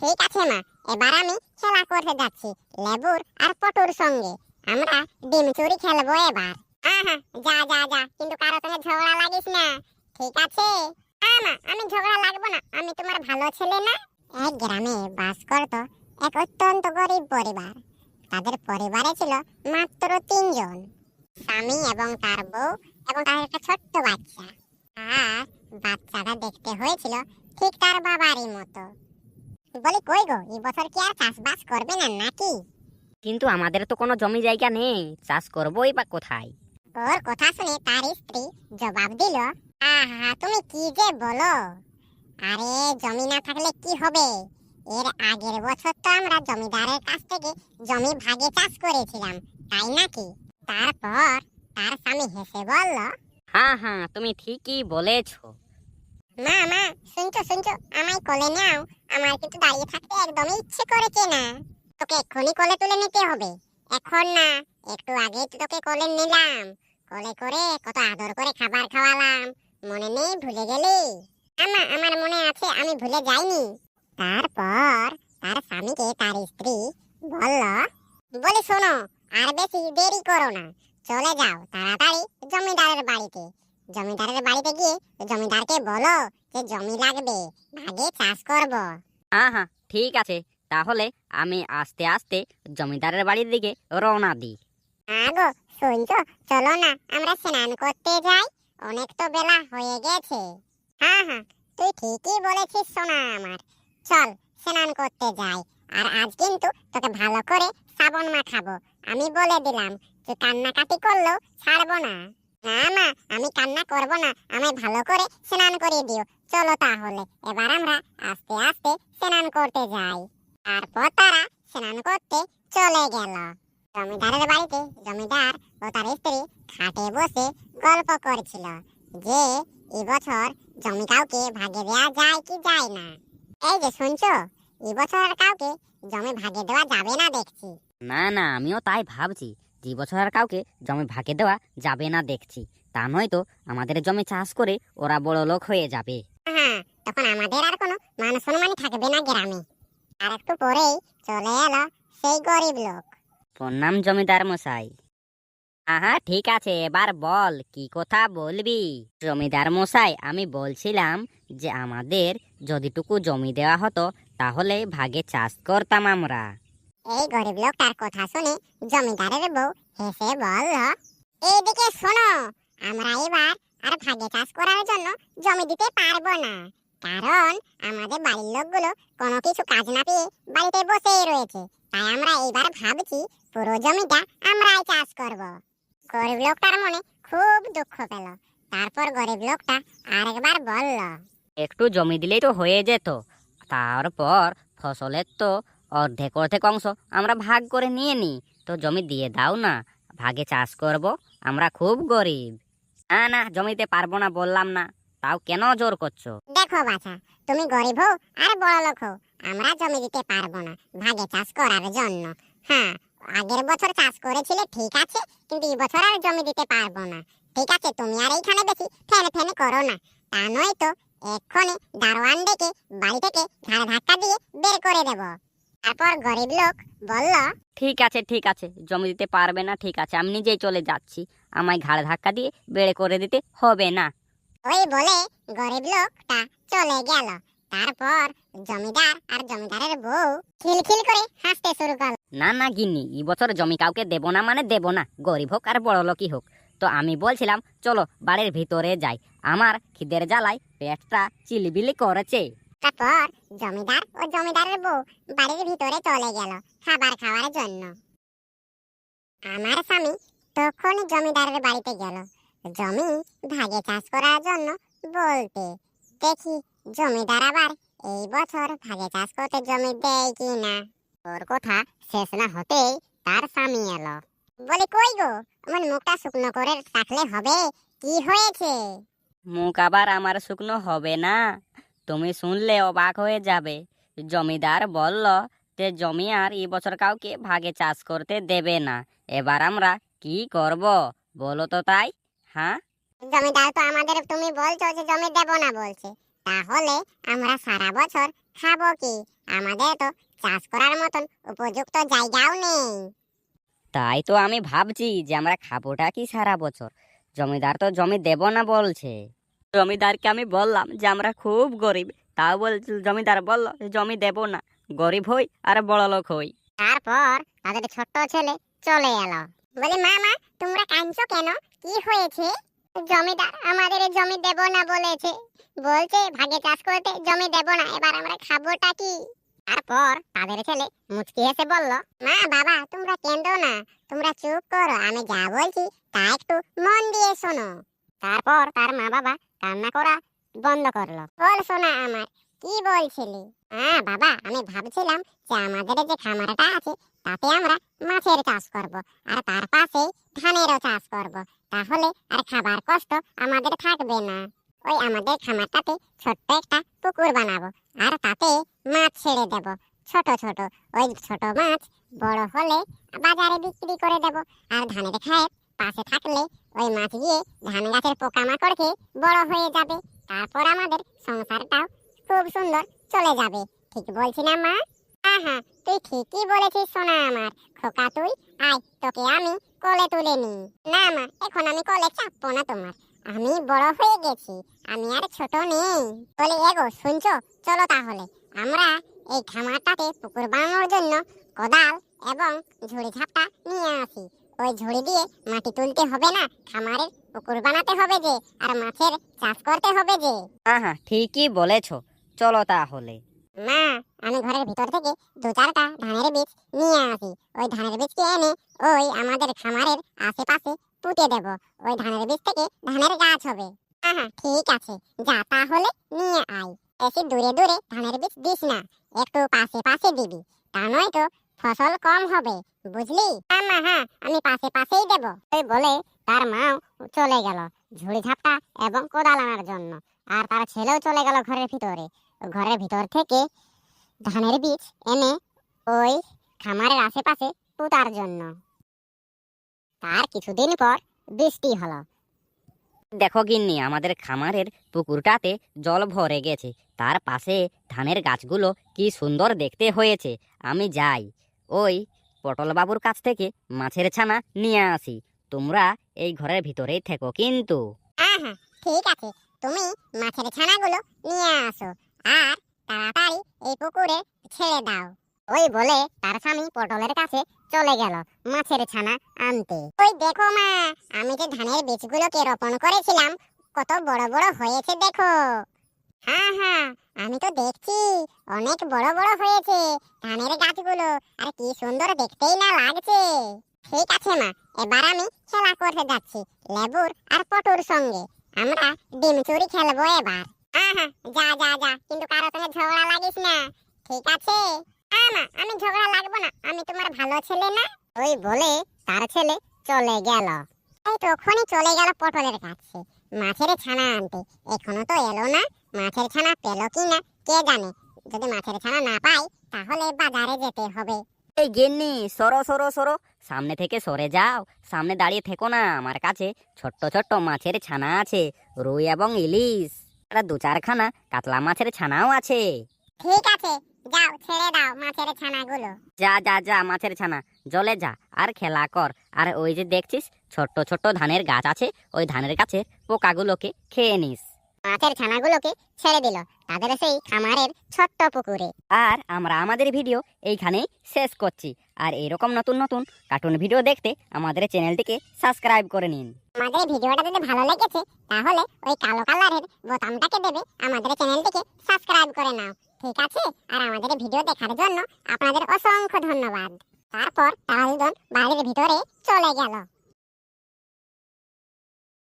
ঠিক আছে মা, এবার আমি খেলা করতে যাচ্ছি, লেবুর আর পটুর সঙ্গে। আমরা ডিম চুরি খেলব এবার। আহা, যা যা যা, কিন্তু কারও সঙ্গে ঝগড়া লাগিস না। ঠিক আছে? না মা, আমি ঝগড়া লাগবো না, আমি তোমার ভালো ছেলে না। এক গ্রামে বাস করত এক অত্যন্ত গরিব পরিবার। তাদের পরিবারে ছিল মাত্র তিনজন, স্বামী এবং তার বউ এবং তার একটা ছোট্ট বাচ্চা। আর বাচ্চাটা দেখতে হয়েছিল ঠিক তার বাবারই মতো। বলি কই গো? এই বছর কি আর চাষবাস করবে না নাকি? কিন্তু আমাদের তো কোনো জমি জায়গা নেই। চাষ করবোই বা কোথায়? ওর কথা শুনে তার স্ত্রী জবাব দিল আহা তুমি কি যে বলো? আরে জমি না থাকলে কি হবে? এর আগের বছর তো আমরা জমিদারের কাছ থেকে জমি ভাগে চাষ করেছিলাম তাই নাকি? তারপর তার স্বামী হেসে বলল হ্যাঁ হ্যাঁ তুমি ঠিকই বলেছ। মা মা শুনছো শুনছো আমায় কোলে নাও আমার কিন্তু দাঁড়িয়ে থাকতে একদমই ইচ্ছে করেছে না। তোকে এক্ষুনি কোলে তুলে নিতে হবে। এখন না, একটু আগেই তো তোকে কোলে নিলাম। কোলে করে কত আদর করে খাবার খাওয়ালাম। মনে নেই ভুলে গেলি? আমা, আমার মনে আছে আমি ভুলে যাইনি। তারপর তার স্বামীকে তার স্ত্রী বলল, বলে শোনো, আর বেশি দেরি করো না। চলে যাও তাড়াতাড়ি জমিদারের বাড়িতে। জমিদারের বাড়িতে গিয়ে জমিদারকে বলো যে জমি লাগবে ভাগে চাষ করব। হ্যাঁ ঠিক আছে। তাহলে আমি আস্তে আস্তে জমিদারের বাড়ির দিকে রওনা দিই। আগো শুনছো? চলো না আমরা স্নান করতে যাই। অনেক তো বেলা হয়ে গেছে। হ্যাঁ হ্যাঁ তুই ঠিকই বলেছিস সোনা আমার। চল স্নান করতে যাই। আর আজ কিন্তু তোকে ভালো করে সাবন মাখাবো। আমি বলে দিলাম তুই কান্নাকাটি করলেও ছাড়বো না। না মা, আমি কান্না করব না। আমায় ভালো করে স্নান করিয়ে দিও। চলো তাহলে, এবার আমরা আস্তে আস্তে স্নান করতে যাই। তারপর তারা স্নান করতে চলে গেল। জমিদারের বাড়িতে জমিদার ও তার স্ত্রী খাটে বসে গল্প করছিল যে এই বছর জমি কাউকে ভাগে দেওয়া যায় কি যায় না? এই যে শুনছো এই বছর আর কাউকে জমি ভাগে দেওয়া যাবে না দেখছি। না না, আমিও তাই ভাবছি। যে বছর আর কাউকে জমি ভাগে দেওয়া যাবে না দেখছি। তা নয়তো আমাদের জমি চাষ করে ওরা বড় লোক হয়ে যাবে। হ্যাঁ তখন আমাদের আর কোনো মান সম্মানই থাকবে না গ্রামে। আর একটু পরেই চলে এলো সেই গরিব লোক। প্রণাম জমিদার মশাই। আহা ঠিক আছে এবার বল কি কথা বলবি? জমিদার মশাই আমি বলছিলাম যে আমাদের যদিটুকু জমি দেওয়া হতো তাহলে ভাগে চাষ করতাম আমরা। এই গরিব লোকটার কথা শুনে জমিদারের বউ হেসে বলল, এইদিকে শোনো, আমরা এবার আর ভাগে চাষ করার জন্য জমি দিতে পারব না। কারণ আমাদের বাড়ির লোকগুলো কোনো কিছু কাজ না পেয়ে বাড়িতে বসেই রয়েছে। তাই আমরা এবার ভাবছি পুরো জমিটা আমরাই চাষ করব। গরিব লোকটার মনে খুব দুঃখ পেল। তারপর গরিব লোকটা আরেকবার বলল, একটু জমি দিলেই তো হয়ে যেত। তারপর ফসলের তো অর্ধেক অর্ধেক অংশ আমরা ভাগ করে নিয়ে নিই। তো জমি দিয়ে দাও না, ভাগে চাষ করব, আমরা খুব গরিব। না না, জমিতে পারব না বললাম না, তাও কেন জোর করছ? দেখো বাছা, তুমি গরিব হও আর বড় লোক হও, আমরা জমি দিতে পারব না, ভাগে চাষ করার জন্য। হ্যাঁ আগের বছর চাষ করেছিলে, ঠিক আছে, কিন্তু এই বছর আর জমি দিতে পারব না। ঠিক আছে, তুমি আর এইখানে বেশি ফেনে ফেনে করো না। তা নয় তো এক্ষুনি দারোয়ান ডেকে বাড়ি থেকে ঘাড় ধাক্কা দিয়ে বের করে দেব। তারপর গরিব লোক বলল ঠিক আছে ঠিক আছে জমি দিতে পারবে না ঠিক আছে আমি নিজেই চলে যাচ্ছি। আমায় ঘাড় ধাক্কা দিয়ে বেড়ে করে দিতে হবে না। ওই বলে গরিব লোকটা চলে গেল। তারপর জমিদার আর জমিদারের বউ খিলখিল করে হাসতে শুরু করল। না না গিন্নি এই বছর জমি কাউকে দেবো না মানে দেবো না গরিব হোক আর বড় লোকই হোক। তো আমি বলছিলাম চলো বাড়ির ভিতরে যাই আমার খিদের জ্বালায় পেটটা চিলিবিলি করেছে। তারপর জমিদার ও জমিদারের বউ বাড়ির ভিতরে চলে গেল খাবার খাওয়ার জন্য। আমার স্বামী তখন জমিদারের বাড়িতে গেল। জমি ভাগে চাষ করার জন্য বলতে, দেখি জমিদার আবার এই বছর ভাগে চাষ করতে জমি দেয় কি না ওর কথা শেষ না হতেই তার স্বামী এলো। বলে, কই গো, আমার মুখটা শুকনো করে রাখলে হবে? কি হয়েছে? মুখ আবার আমার শুকনো হবে না? তুমি শুনলে অবাক হয়ে যাবে। জমিদার বলল যে জমি আর এই বছর কাউকে ভাগে চাষ করতে দেবে না। এবার আমরা কি করব? বলো তো তাই হ্যাঁ জমিদার তো আমাদের তুমি বলছো যে জমি দেব না বলছে। তাহলে আমরা সারা বছর খাব কি? আমাদের তো চাষ করার মতন উপযুক্ত জায়গাও নেই। তাই তো আমি ভাবছি যে আমরা খাবোটা কি সারা বছর? জমিদার তো জমি দেব না বলছে। জমিদারকে আমি বললাম যে, আমরা খুব গরিব। তাও বল, জমিদার বলল, জমি দেব না, গরিব হই আর বড় লোক হই। তারপর তাদের ছোট্ট ছেলে চলে এলো। বলে মামা তোমরা কাঁদছো কেন? কি হয়েছে? জমিদার আমাদের জমি দেব না, বলেছে। বলছে, ভাগে চাষ করতে জমি দেব না, এবার আমরা খাবোটা কি? তারপর তাদের ছেলে মুচকি হেসে বলল, মা, বাবা, তোমরা কেঁদো না, তোমরা চুপ করো, আমি যা বলছি তা একটু মন দিয়ে শোনো। তারপর তার মা বাবা কান্না করা বন্ধ করল। বল শোনা আমার, কি বলছিলি? হ্যাঁ বাবা, আমি ভাবছিলাম যে আমাদের যে খামারটা আছে, তাতে আমরা মাছের চাষ করব, আর তার পাশে ধানেরও চাষ করব। তাহলে আর খাবার কষ্ট আমাদের থাকবে না। ওই আমাদের খামারটাতে ছোট্ট একটা পুকুর বানাবো, আর তাতে মাছ ছেড়ে দেব, ছোট ছোট। ওই ছোট মাছ বড় হলে বাজারে বিক্রি করে দেব, আর ধানের খায় পাশে থাকলে ওই মাছ গিয়ে ধান গাছের পোকামাকড় খেয়ে বড় হয়ে যাবে। তারপর আমাদের সংসারটাও খুব সুন্দর চলে যাবে। ঠিক বলছি না, মা? হ্যাঁ তুই ঠিকই বলেছিস সোনা আমার। খোকা তুই, আয়, তোকে আমি কোলে তুলে নি না, মা, এখন আমি কোলে চাপবো না তোমার। আমি বড় হয়ে গেছি, আমি আর ছোট নেই। বলে, এগো, শুনছো? চলো তাহলে। আমরা এই খামারটাতে পুকুর বানানোর জন্য কোদাল এবং ঝুড়ি ঝাপটা নিয়ে আসি। ওই ঝুড়ি দিয়ে মাটি তুলতে হবে না খামারের পুকুর বানাতে হবে যে আর মাছের চাষ করতে হবে যে। হ্যাঁ হ্যাঁ ঠিকই বলেছ। চলো তাহলে। মা আমি ঘরের ভিতর থেকে দু চারটা ধানের বীজ নিয়ে আসি ওই ধানের বীজকে এনে ওই আমাদের খামারের আশেপাশে পুঁতে দেব ওই ধানের বীজ থেকে ধানের গাছ হবে হ্যাঁ হ্যাঁ ঠিক আছে যা তাহলে নিয়ে আয় বেশি দূরে দূরে ধানের বীজ দিস না একটু পাশে পাশে দিবি তা নয় তো ফসল কম হবে, বুঝলি? মা হ্যাঁ আমি পাশে পাশেই দেব। এই বলে তার মাও চলে গেল ঝুড়ি ঝাপটা এবং কোদাল আনার জন্য। আর তার ছেলেও চলে গেল ঘরের ভিতরে। ঘরের ভিতর থেকে ধানের বীজ এনে ওই খামারের আশেপাশে পুতার জন্য। তার কিছুদিন পর বৃষ্টি হলো। দেখো গিন্নি, আমাদের খামারের পুকুরটাতে জল ভরে গেছে। তার পাশে ধানের গাছগুলো কি সুন্দর দেখতে হয়েছে। আমি যাই। ওই পটলবাবুর কাছ থেকে মাছের ছানা নিয়ে আসি। তোমরা এই ঘরের ভিতরেই থেকো কিন্তু। হ্যাঁ হ্যাঁ ঠিক আছে। তুমি মাছের ছানাগুলো নিয়ে আসো। আর তাড়াতাড়ি এই পুকুরে ছেড়ে দাও। ওই বলে তার স্বামী পটলের কাছে চলে গেল মাছের ছানা আনতে। ওই দেখো মা, আমি যে ধানের বীজগুলোকে রোপণ করেছিলাম, কত বড় বড় হয়েছে দেখো। হ্যাঁ হ্যাঁ আমি তো দেখছি। অনেক বড় বড় হয়েছে ধানের গাছগুলো। আর কি সুন্দর দেখতেই না লাগছে। ঠিক আছে মা, এবার আমি খেলা করতে যাচ্ছি, লেবুর আর পটুর সঙ্গে। আমরা ডিম চুরি খেলব এবার। হ্যাঁ হ্যাঁ যা যা যা, কিন্তু কারও সঙ্গে ঝগড়া লাগিস না। ঠিক আছে? হ্যাঁ মা, আমি ঝগড়া লাগবো না, আমি তোমার ভালো ছেলে না। ওই বলে তার ছেলে চলে গেল। এই তখনই চলে গেল পটলের কাছে মাছের ছানা আনতে, এখনও তো এলো না। মাছের ছানা পেল কি না কে জানে? যদি মাছের ছানা না পাই তাহলে বাজারে যেতে হবে। এই গিন্নি সরো সরো সরো। সামনে থেকে সরে যাও। সামনে দাঁড়িয়ে থেকো না। আমার কাছে ছোট্ট ছোট্ট মাছের ছানা আছে রুই এবং ইলিশ। আর দু চারখানা কাতলা মাছের ছানাও আছে। ঠিক আছে যাও ছেড়ে দাও মাছের ছানাগুলো। যা যা যা মাছের ছানা। জলে যা আর খেলা কর। আর ওই যে দেখছিস ছোট্ট ছোট্ট ধানের গাছ আছে ওই ধানের গাছের পোকাগুলোকে খেয়ে নিস। মাছের ছানাগুলোকে ছেড়ে দিল। তাদের সেই খামারের ছোট্ট পুকুরে। আর আমরা আমাদের ভিডিও এইখানেই শেষ করছি। আর এরকম নতুন নতুন কার্টুন ভিডিও দেখতে আমাদের চ্যানেলটিকে সাবস্ক্রাইব করে নিন। আমাদের ভিডিওটা যদি ভালো লেগেছে তাহলে ওই কালো কালারের বোতামটাকে দেবে আমাদের চ্যানেলটিকে সাবস্ক্রাইব করে নাও। ঠিক আছে? আর আমাদের ভিডিও দেখার জন্য আপনাদের অসংখ্য ধন্যবাদ। তারপর তারা দুজন বাড়ির ভিতরে চলে গেল।